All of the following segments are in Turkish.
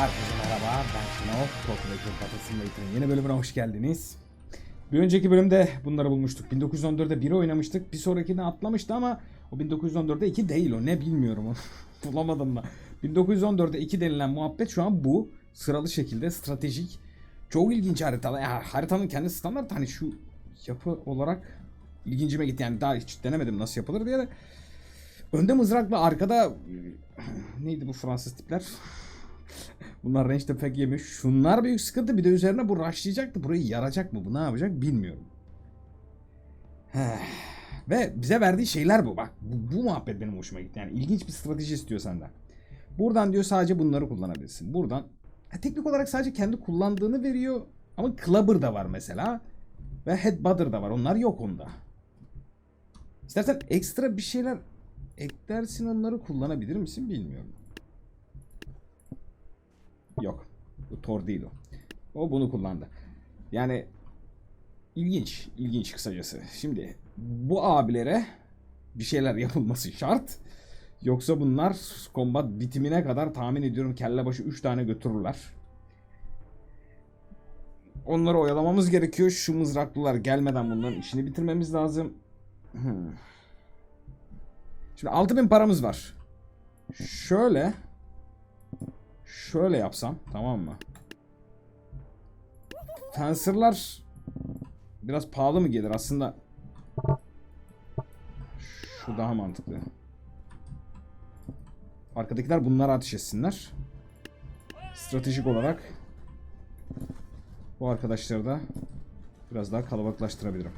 Herkese merhaba, ben Şenol. Tokyo Battle Simulator'ın yeni bölümüne hoş geldiniz. Bir önceki bölümde bunları bulmuştuk. 1914'de 1'i oynamıştık. Bir sonrakini atlamıştı ama o 1914'de 2 değil o. Ne bilmiyorum onu. Bulamadım da. 1914'de 2 denilen muhabbet şu an bu. Sıralı şekilde stratejik. Çok ilginç haritalar. Ya, haritanın kendi standart hani şu yapı olarak ilgincime gitti. Yani daha hiç denemedim nasıl yapılır diye de. Önde mızrakla arkada neydi bu Fransız tipler? Bunlar range'de pek yemiş. Şunlar büyük sıkıntı. Bir de üzerine bu rushlayacaktı. Burayı yaracak mı? Bu ne yapacak bilmiyorum. Ve bize verdiği şeyler bu. Bak bu, bu muhabbet benim hoşuma gitti. Yani ilginç bir strateji istiyor senden. Buradan diyor sadece bunları kullanabilirsin. Buradan ha, teknik olarak sadece kendi kullandığını veriyor. Ama Clubber da var mesela. Ve Headbutter da var. Onlar yok onda. İstersen ekstra bir şeyler eklersin onları kullanabilir misin bilmiyorum. Yok. Bu değil o. O bunu kullandı. Yani ilginç. ilginç kısacası. Şimdi bu abilere bir şeyler yapılması şart. Yoksa bunlar kombat bitimine kadar tahmin ediyorum kelle başı 3 tane götürürler. Onları oyalamamız gerekiyor. Şu mızraklılar gelmeden bunların işini bitirmemiz lazım. Hmm. Şimdi 6000 paramız var. Şöyle şöyle yapsam tamam mı? Fencer'lar biraz pahalı mı gelir aslında? Şu daha mantıklı. Arkadakiler bunlara ateş etsinler. Stratejik olarak bu arkadaşları da biraz daha kalabalıklaştırabilirim.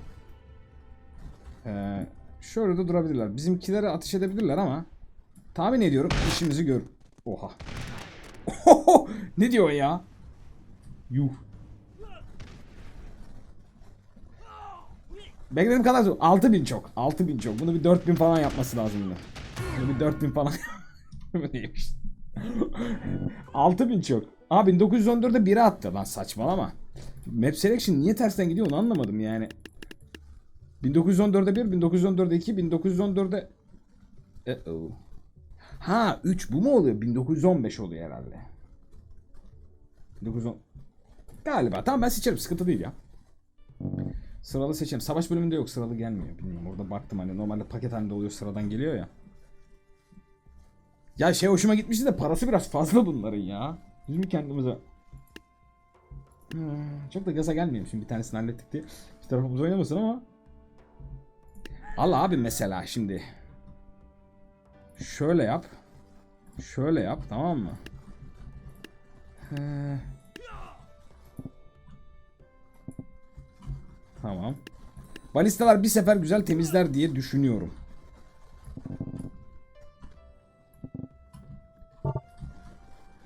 Ee, şöyle de durabilirler. Bizimkilere ateş edebilirler ama tahmin ediyorum işimizi gör. Oha. ne diyor ya? Yuh. Beklediğim kadar çok. 6000 çok. 6000 çok. Bunu bir 4000 falan yapması lazım bunu. Bunu bir 4000 falan. Bu neymiş? 6000 çok. Aa 1914'de biri attı lan saçmalama. Map selection niye tersten gidiyor onu anlamadım yani. 1914'de 1, 1914'de 2, 1914'de... Uh-oh. Ha 3 bu mu oluyor? 1915 oluyor herhalde. 1910... Galiba. Tamam ben seçerim. Sıkıntı değil ya. Sıralı seçelim. Savaş bölümünde yok. Sıralı gelmiyor. Bilmiyorum. Orada baktım hani. Normalde paket halinde oluyor. Sıradan geliyor ya. Ya şey hoşuma gitmişti de parası biraz fazla bunların ya. Biz mi kendimize... Hmm, çok da gaza gelmeyeyim şimdi bir tanesini hallettik diye. Bir tarafımız oynamasın ama. Allah abi mesela şimdi. Şöyle yap. Şöyle yap tamam mı? Ee, Tamam. Balistalar bir sefer güzel temizler diye düşünüyorum.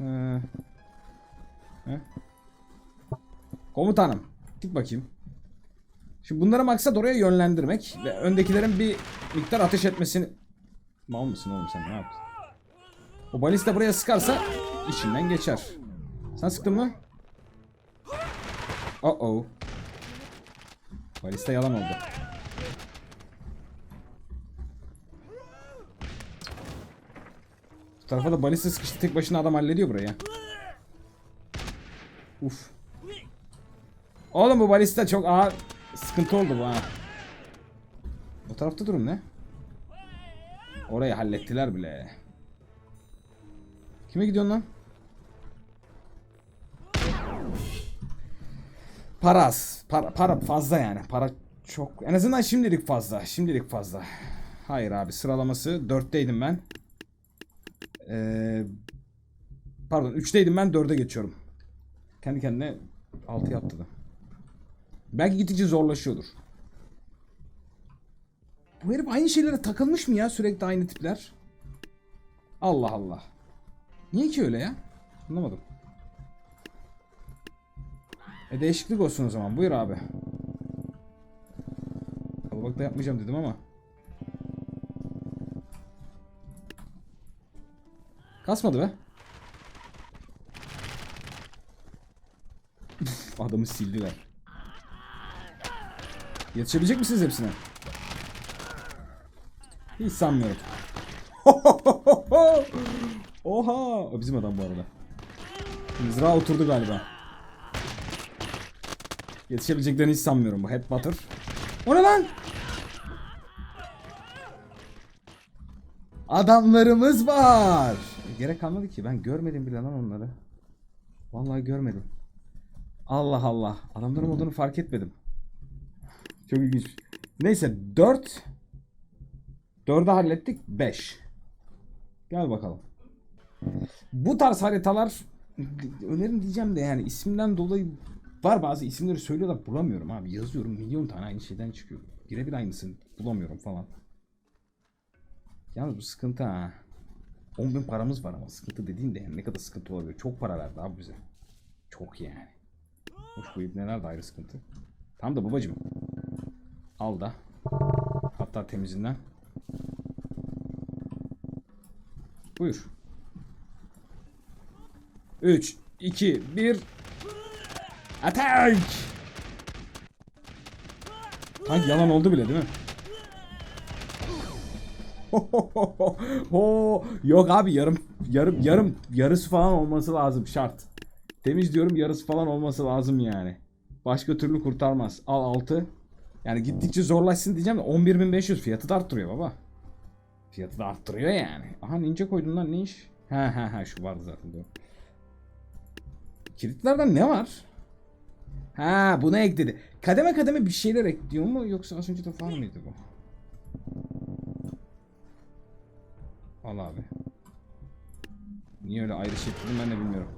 Ee? Komutanım. Git bakayım. Şimdi bunları maksat oraya yönlendirmek ve öndekilerin bir miktar ateş etmesini... Mal mısın oğlum sen ne yaptın? O balista buraya sıkarsa içinden geçer. Sen sıktın mı? Oh oh. Balista yalan oldu. Bu tarafa da balista sıkıştı tek başına adam hallediyor burayı. Uf. Oğlum bu balista çok ağır sıkıntı oldu bu ha. Bu tarafta durum ne? Orayı hallettiler bile. Kime gidiyorsun lan? Para az. Para, para fazla yani. Para çok. En azından şimdilik fazla. Şimdilik fazla. Hayır abi sıralaması 4'teydim ben. Ee, pardon 3'teydim ben 4'e geçiyorum. Kendi kendine 6 yaptı da. Belki gittikçe zorlaşıyordur. Bu herif aynı şeylere takılmış mı ya sürekli aynı tipler? Allah Allah. Niye ki öyle ya? Anlamadım. E değişiklik olsun o zaman. Buyur abi. Kalabalıkta yapmayacağım dedim ama. Kasmadı be. Adamı sildiler. Yetişebilecek misiniz hepsine? Hiç sanmıyorum. Oha! O bizim adam bu arada. Mızrağı oturdu galiba. Yetişebileceklerini hiç sanmıyorum bu headbutter. O ne lan? Adamlarımız var. Gerek kalmadı ki ben görmedim bile lan onları. Vallahi görmedim. Allah Allah. Adamların olduğunu fark etmedim. Çok ilginç. Neyse 4 4'ü hallettik 5. Gel bakalım. Bu tarz haritalar önerim diyeceğim de yani isimden dolayı var bazı isimleri söylüyorlar bulamıyorum abi. Yazıyorum milyon tane aynı şeyden çıkıyor. Birebir aynısını bulamıyorum falan. Yalnız bu sıkıntı ha. 10 bin paramız var ama sıkıntı dediğin de ne kadar sıkıntı olabilir. Çok para verdi abi bize. Çok yani. Hoş bu ibneler de ayrı sıkıntı. Tamam da babacım. Al da. Hatta temizinden. Buyur. 3, 2, 1. Attack! Tank yalan oldu bile değil mi? Ho, yok abi yarım yarım yarım yarısı falan olması lazım şart. Temiz diyorum yarısı falan olması lazım yani. Başka türlü kurtarmaz. Al 6. Yani gittikçe zorlaşsın diyeceğim de 11.500 fiyatı da arttırıyor baba. Fiyatı da arttırıyor yani. Aha ninja koydun lan ne iş? Ha ha ha şu vardı zaten doğru. Kilitlerden ne var? Ha buna ekledi. Kademe kademe bir şeyler ekliyor mu yoksa az önce de var mıydı bu? Al abi. Niye öyle ayrı dedim ben de bilmiyorum.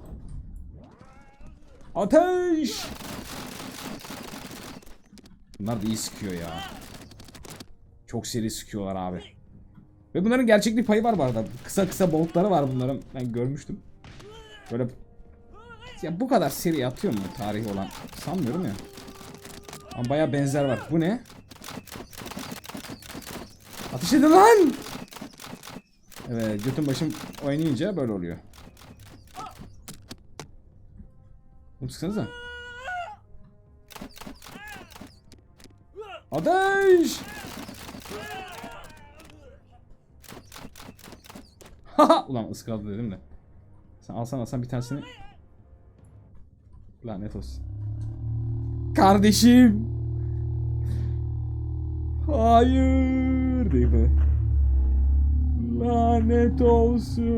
Ateş! Bunlar da iyi sıkıyor ya. Çok seri sıkıyorlar abi. Ve bunların gerçeklik payı var bu arada. Kısa kısa boltları var bunların. Ben görmüştüm. Böyle ya bu kadar seri atıyor mu tarihi olan? Sanmıyorum ya. Ama baya benzer var. Bu ne? Ateş edin lan! Evet götün başım oynayınca böyle oluyor. Bunu sıksanıza. Ateş! Ulan ıskaladı dedim de. Sen alsan alsan bir tanesini. Lanet olsun. Kardeşim! Hayır! Değil mi? Lanet olsun.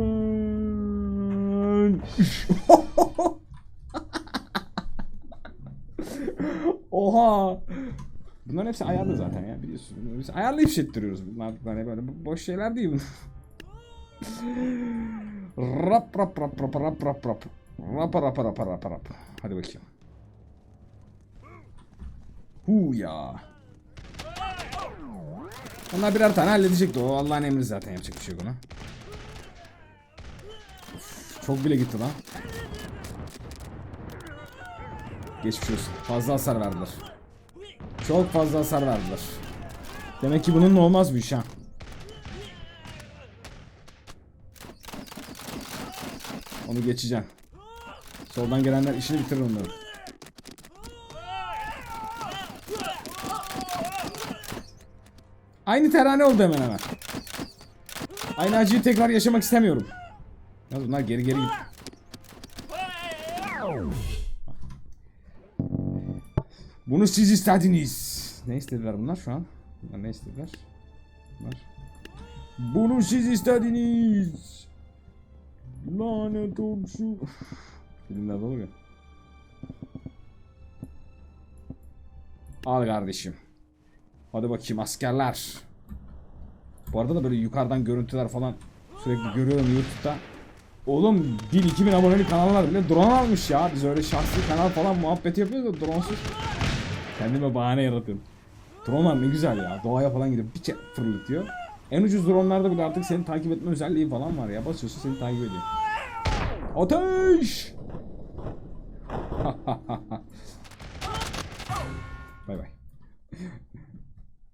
Oha. Bunların hepsi ayarlı zaten ya biliyorsun. Biz ayarlayıp işlettiriyoruz bunlar hani böyle boş şeyler değil bunlar. Rap rap rap rap rap rap rap. Rap rap rap rap rap. Hadi bakayım. Hu ya. Onlar birer tane halledecekti o Allah'ın emri zaten yapacak bir şey yok ona. Çok bile gitti lan. Geçmiş olsun. Fazla hasar verdiler. Çok fazla hasar verdiler. Demek ki bununla olmaz bu iş ha. Onu geçeceğim. Soldan gelenler işini bitirir onların. Aynı terane oldu hemen hemen. Aynı acıyı tekrar yaşamak istemiyorum. Ya bunlar geri geri git. Bunu siz istediniz. Ne istediler bunlar şu an? Bunlar ne istediler? Bunlar. Bunu siz istediniz. Lanet olsun. Filmlerde olur ya. Al kardeşim. Hadi bakayım askerler. Bu arada da böyle yukarıdan görüntüler falan sürekli görüyorum YouTube'da. Oğlum 1000-2000 aboneli kanallar bile drone almış ya. Biz öyle şahsi kanal falan muhabbet yapıyoruz da dronesuz. Kendime bahane yaratıyorum. Dronelar ne güzel ya. Doğaya falan gidip bir çek fırlatıyor. En ucuz dronelarda bile artık seni takip etme özelliği falan var ya. Basıyorsun seni takip ediyor. Ateş! bay bay.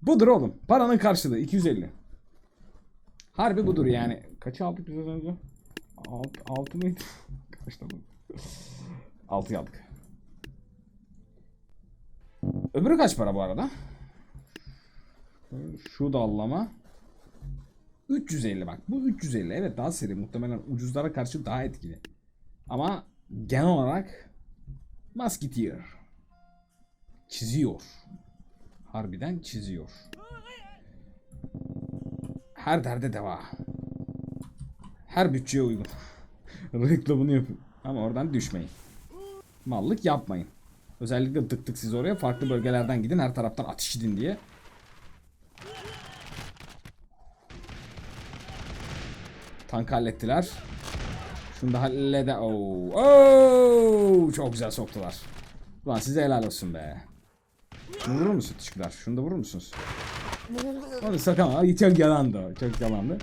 Budur oğlum. Paranın karşılığı 250. Harbi budur yani. Kaçı aldık biz az önce? 6, 6 mıydı? Kaçtı 6 aldık. Öbürü kaç para bu arada? Şu dallama. 350 bak. Bu 350. Evet daha seri. Muhtemelen ucuzlara karşı daha etkili. Ama genel olarak Musketeer çiziyor. Harbiden çiziyor. Her derde deva. Her bütçeye uygun. Reklamını yapın. Ama oradan düşmeyin. Mallık yapmayın. Özellikle tık tık siz oraya farklı bölgelerden gidin. Her taraftan ateş edin diye. Tank hallettiler. Şunu da hallede. Oo. Oo, çok güzel soktular. Ulan size helal olsun be. Şunu vurur musun teşekkürler? Şunu da vurur musunuz? Onu sakın. Çok yalandı. Çok yalandı.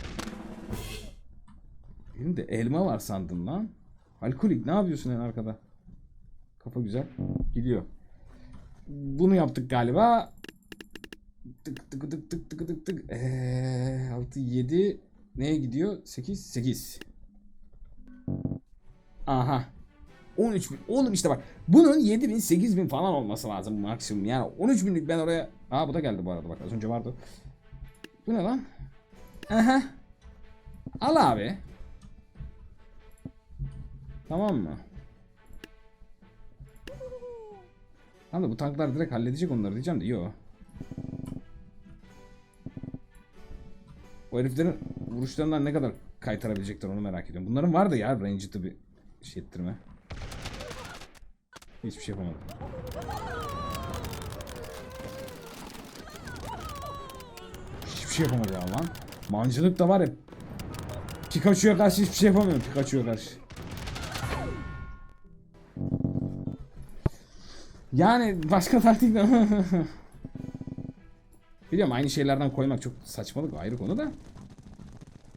Benim de elma var sandım lan. Alkolik ne yapıyorsun en arkada? Kafa güzel. Gidiyor. Bunu yaptık galiba. Tık tık tık tık tık tık tık. Ee, 6 7 neye gidiyor? 8 8. Aha. 13 bin. Oğlum işte bak. Bunun 7 bin 8 bin falan olması lazım maksimum. Yani 13 binlik ben oraya. Aa bu da geldi bu arada bak az önce vardı. Bu ne lan? Aha. Al abi. Tamam mı? Tamam da bu tanklar direkt halledecek onları diyeceğim de yo. O heriflerin vuruşlarından ne kadar kaytarabilecekler onu merak ediyorum. Bunların var da ya range'ı bir şey ettirme. Hiçbir şey yapamadım. Hiçbir şey yapamadı ya lan. Mancılık da var ya. Pikachu'ya karşı hiçbir şey yapamıyorum Pikachu'ya karşı. Yani başka taktik de... Biliyorum aynı şeylerden koymak çok saçmalık ayrı konu da.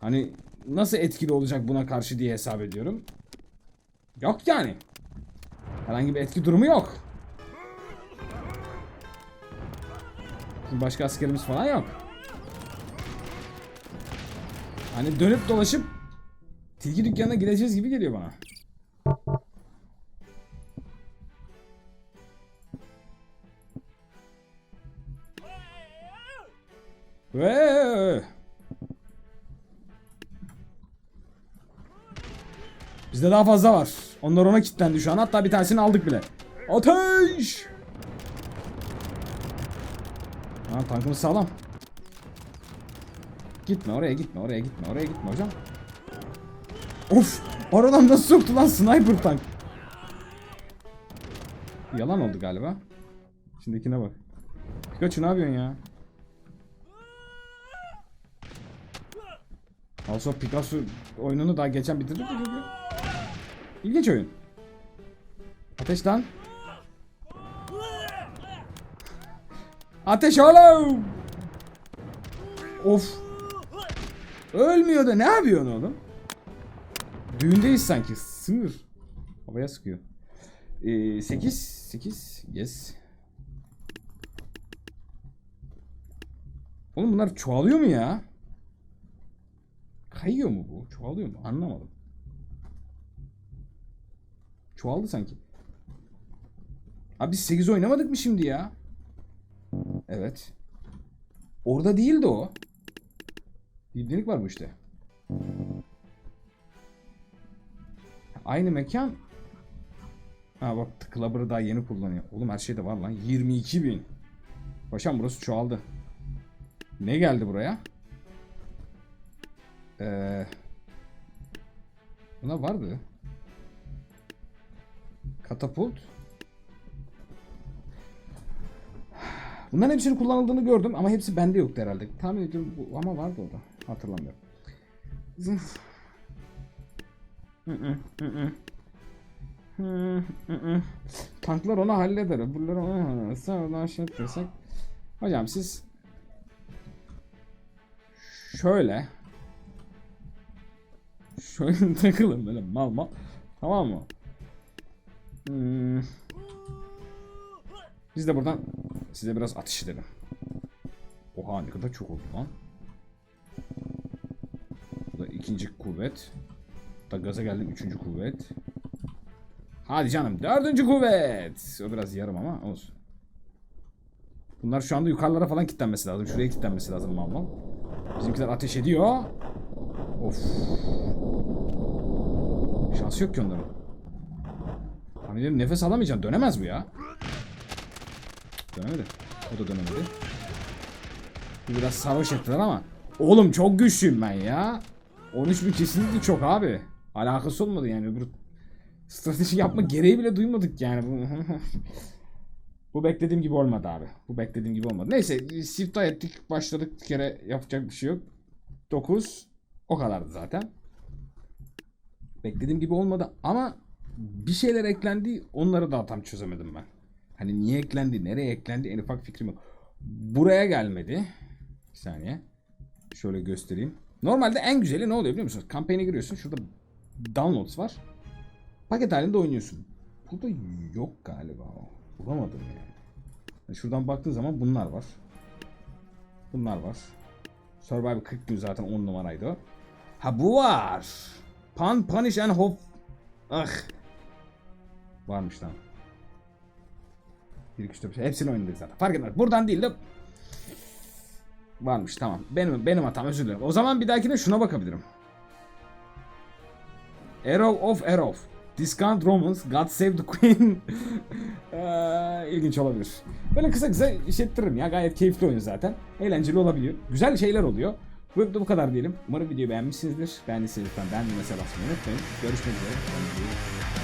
Hani nasıl etkili olacak buna karşı diye hesap ediyorum. Yok yani. Herhangi bir etki durumu yok. Başka askerimiz falan yok. Hani dönüp dolaşıp tilki dükkanına gideceğiz gibi geliyor bana. Bizde daha fazla var. Onlar ona kilitlendi şu an. Hatta bir tanesini aldık bile. Ateş! Ha tankımız sağlam. Gitme oraya gitme oraya gitme oraya gitme hocam. Of! Oradan nasıl soktu lan sniper tank? Yalan oldu galiba. Şimdikine bak. Pikachu ne yapıyorsun ya? House of Picasso oyununu daha geçen bitirdik mi? İlginç oyun. Ateş lan. Ateş oğlum. Of. Ölmüyor da ne yapıyorsun oğlum? Düğündeyiz sanki. Sığır. Havaya sıkıyor. Ee, 8 8 yes. Oğlum bunlar çoğalıyor mu ya? Kayıyor mu bu? Çoğalıyor mu? Anlamadım. Çoğaldı sanki. Abi biz 8 oynamadık mı şimdi ya? Evet. Orada değildi o. Bildirik var bu işte. Aynı mekan. Ha bak Clubber'ı daha yeni kullanıyor. Oğlum her şeyde var lan. 22 bin. Paşam burası çoğaldı. Ne geldi buraya? Ee, buna vardı. Katapult. Bunların hepsinin kullanıldığını gördüm ama hepsi bende yoktu herhalde. Tahmin ediyorum bu ama vardı orada. Hatırlamıyorum. Tanklar onu halleder. Hallederse oradan şey yapıyorsak. Hocam siz şöyle şöyle takılın böyle mal mal. Tamam mı? Hmm. Biz de buradan size biraz atış edelim. Oha ne kadar çok oldu lan. Bu da ikinci kuvvet. Da gaza geldim üçüncü kuvvet. Hadi canım dördüncü kuvvet. O biraz yarım ama olsun. Bunlar şu anda yukarılara falan kilitlenmesi lazım. Şuraya kilitlenmesi lazım mal mal. Bizimkiler ateş ediyor. Of. Şansı yok ki onların. Ediyorum nefes alamayacaksın. Dönemez bu ya. Dönemedi. O da dönemedi. Bir Biraz savaş ettiler ama. Oğlum çok güçlüyüm ben ya. 13 bin kesinlikle çok abi. Alakası olmadı yani. Öbür strateji yapma gereği bile duymadık yani. Bu beklediğim gibi olmadı abi. Bu beklediğim gibi olmadı. Neyse siftah ettik. Başladık bir kere yapacak bir şey yok. 9 o kadardı zaten. Beklediğim gibi olmadı ama bir şeyler eklendi. Onları daha tam çözemedim ben. Hani niye eklendi, nereye eklendi en ufak fikrim yok. Buraya gelmedi. Bir saniye. Şöyle göstereyim. Normalde en güzeli ne oluyor biliyor musunuz? Kampanya giriyorsun. Şurada downloads var. Paket halinde oynuyorsun. Burada yok galiba. o. Bulamadım yani. Yani Şuradan baktığın zaman bunlar var. Bunlar var. Survivor 40 gün zaten 10 numaraydı. Ha bu var. Pan, Punish and Hope. Ah. Varmış lan. 1 2 3 4 hepsini oynadık zaten. Fark etmez. Buradan değil de Varmış tamam. Benim benim hatam özür dilerim. O zaman bir dahakine şuna bakabilirim. Arrow of Arrow. Discount Romans, God Save the Queen. Eee, İlginç olabilir. Böyle kısa kısa iş ettiririm ya. Gayet keyifli oyun zaten. Eğlenceli olabiliyor. Güzel şeyler oluyor. Bu bu kadar diyelim. Umarım videoyu beğenmişsinizdir. Beğendiyseniz lütfen beğenmeyi, mesela basmayı unutmayın. Görüşmek üzere.